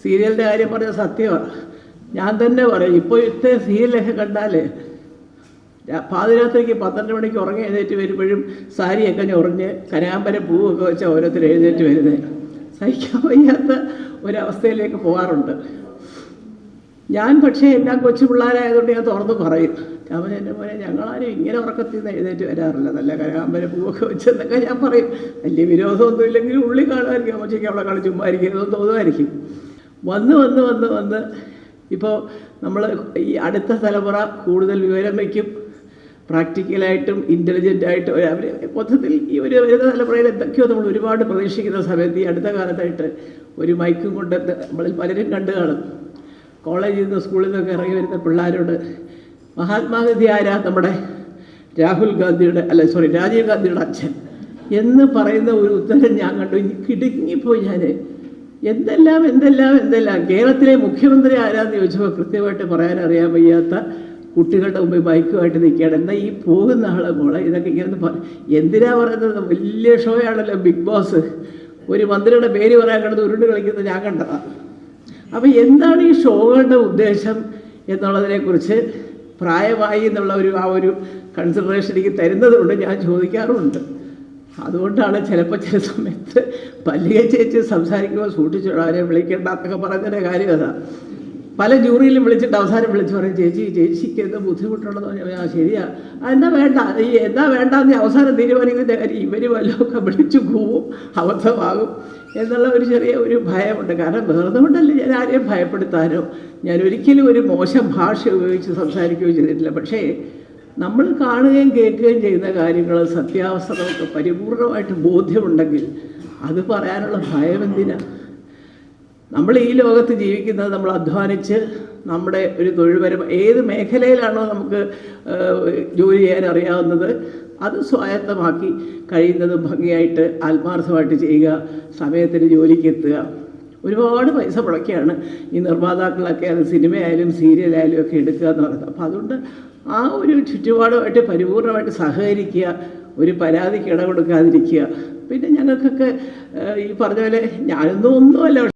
സീരിയലിന്റെ കാര്യം പറഞ്ഞ സത്യമാണ്. ഞാൻ തന്നെ പറയും ഇപ്പോൾ ഇത്ര സീരിയലൊക്കെ കണ്ടാൽ പാതിരാത്രിക്ക് പന്ത്രണ്ട് മണിക്ക് ഉറങ്ങി എഴുന്നേറ്റ് വരുമ്പോഴും സാരിയൊക്കെ ഞൊറിഞ്ഞ് കനാമ്പര പൂവൊക്കെ വെച്ച് ഓരോരുത്തർ എഴുന്നേറ്റ് വരുന്നത് സഹിക്കാൻ വയ്യാത്ത ഒരവസ്ഥയിലേക്ക് പോകാറുണ്ട്. ഞാൻ പക്ഷേ എല്ലാം കൊച്ചു പിള്ളേരായതുകൊണ്ട് ഞാൻ തുറന്ന് പറയും. അവൻ എന്റെ പോലെ ഞങ്ങളാരും ഇങ്ങനെ ഉറക്കത്തിൽ നിന്ന് എഴുന്നേറ്റ് വരാറില്ല. നല്ല കരകാമ്പര പൂവൊക്കെ വെച്ചെന്നൊക്കെ ഞാൻ പറയും. വലിയ വിരോധമൊന്നും ഇല്ലെങ്കിൽ ഉള്ളി കാണുമായിരിക്കും അമ്മച്ചേക്ക് അവളെ കളി ചുമ്മാ ഇരിക്കുന്നതും തോന്നുമായിരിക്കും. വന്ന് വന്ന് വന്ന് വന്ന് ഇപ്പോൾ നമ്മൾ ഈ അടുത്ത തലമുറ കൂടുതൽ വിവരം വയ്ക്കും പ്രാക്ടിക്കലായിട്ടും ഇന്റലിജന്റ് ആയിട്ടും അവർ മൊത്തത്തിൽ ഈ ഒരു വരുന്ന തലമുറയിൽ എന്തൊക്കെയോ നമ്മൾ ഒരുപാട് പ്രതീക്ഷിക്കുന്ന സമയത്ത് ഈ അടുത്ത കാലത്തായിട്ട് ഒരു മൈക്കും കൊണ്ട് നമ്മളിൽ പലരും കണ്ടു കാണും. കോളേജിൽ നിന്ന് സ്കൂളിൽ നിന്നൊക്കെ ഇറങ്ങി വരുന്ന പിള്ളേരോട് മഹാത്മാഗാന്ധി ആരാ നമ്മുടെ രാഹുൽ ഗാന്ധിയുടെ അല്ല സോറി രാജീവ് ഗാന്ധിയുടെ അച്ഛൻ എന്ന് പറയുന്ന ഒരു ഉത്തരം ഞാൻ കണ്ടു. ഇനി കിടുങ്ങിപ്പോയി ഞാൻ എന്തെല്ലാം എന്തെല്ലാം എന്തെല്ലാം? കേരളത്തിലെ മുഖ്യമന്ത്രി ആരാന്ന് ചോദിച്ചപ്പോൾ കൃത്യമായിട്ട് പറയാൻ അറിയാൻ വയ്യാത്ത കുട്ടികളുടെ മുമ്പിൽ ബൈക്കുമായിട്ട് നിൽക്കുകയാണ്. എന്നാൽ ഈ പോകുന്ന ആളെ മോളെ ഇതൊക്കെ ഇങ്ങനെ എന്തിനാ പറയുന്നത്? വലിയ ഷോ ആണല്ലോ ബിഗ് ബോസ്. ഒരു മന്ത്രിയുടെ പേര് പറയാൻ കിടന്ന് ഉരുണ്ട് കളിക്കുന്നത് ഞാൻ കണ്ടതാണ് അപ്പോൾ എന്താണ് ഈ ഷോകളുടെ ഉദ്ദേശം എന്നുള്ളതിനെക്കുറിച്ച് പ്രായമായി എന്നുള്ള ഒരു ആ ഒരു കൺസിഡറേഷൻ എനിക്ക് തരുന്നത് കൊണ്ട് ഞാൻ ചോദിക്കാറുമുണ്ട്. അതുകൊണ്ടാണ് ചിലപ്പോൾ ചില സമയത്ത് പല്ലിക ചേച്ചി സംസാരിക്കുമ്പോൾ സൂക്ഷിച്ചോളാം അവരെ വിളിക്കേണ്ട എന്നൊക്കെ പറഞ്ഞതിന്റെ കാര്യം അതാ. പല ജൂറിയിലും വിളിച്ചിട്ട് അവസാനം വിളിച്ച് പറയും ചേച്ചി ചേച്ചിക്ക് എന്ത് ബുദ്ധിമുട്ടുണ്ടെന്ന് പറഞ്ഞാൽ ശരിയാ. എന്താ വേണ്ട ഈ എന്താ വേണ്ടെന്ന് അവസാനം തീരുമാനിക്കുന്നതിന്റെ കാര്യം ഇവർ വല്ലതൊക്കെ വിളിച്ചു പോവും അബദ്ധമാകും എന്നുള്ള ഒരു ചെറിയ ഒരു ഭയമുണ്ട്. കാരണം വെറുതെ കൊണ്ടല്ലേ ഞാൻ ആരെയും ഭയപ്പെടുത്താനോ? ഞാൻ ഒരിക്കലും ഒരു മോശം ഭാഷ ഉപയോഗിച്ച് സംസാരിക്കുകയോ ചെയ്തിട്ടില്ല. പക്ഷേ നമ്മൾ കാണുകയും കേൾക്കുകയും ചെയ്യുന്ന കാര്യങ്ങൾ സത്യാവസ്ഥ പരിപൂർണമായിട്ട് ബോധ്യമുണ്ടെങ്കിൽ അത് പറയാനുള്ള ഭയം എന്തിനാണ് നമ്മൾ ഈ ലോകത്ത് ജീവിക്കുന്നത് നമ്മൾ അധ്വാനിച്ച് നമ്മുടെ ഒരു തൊഴിൽപരം ഏത് മേഖലയിലാണോ നമുക്ക് ജോലി ചെയ്യാൻ അറിയാവുന്നത് അത് സ്വായത്തമാക്കി കഴിയുന്നത് ഭംഗിയായിട്ട് ആത്മാർത്ഥമായിട്ട് ചെയ്യുക സമയത്തിന് ജോലിക്ക് എത്തുക. ഒരുപാട് പൈസ മുടക്കിയാണ് ഈ നിർമ്മാതാക്കളൊക്കെ അത് സിനിമയായാലും സീരിയലായാലും ഒക്കെ എടുക്കുക എന്ന് പറയുന്നത്. അപ്പോൾ അതുകൊണ്ട് ആ ഒരു ചുറ്റുപാടുമായിട്ട് പരിപൂർണമായിട്ട് സഹകരിക്കുക ഒരു പരാതിക്ക് ഇട കൊടുക്കാതിരിക്കുക. പിന്നെ ഞങ്ങൾക്കൊക്കെ ഈ പറഞ്ഞ പോലെ ഞാനൊന്നും ഒന്നുമല്ല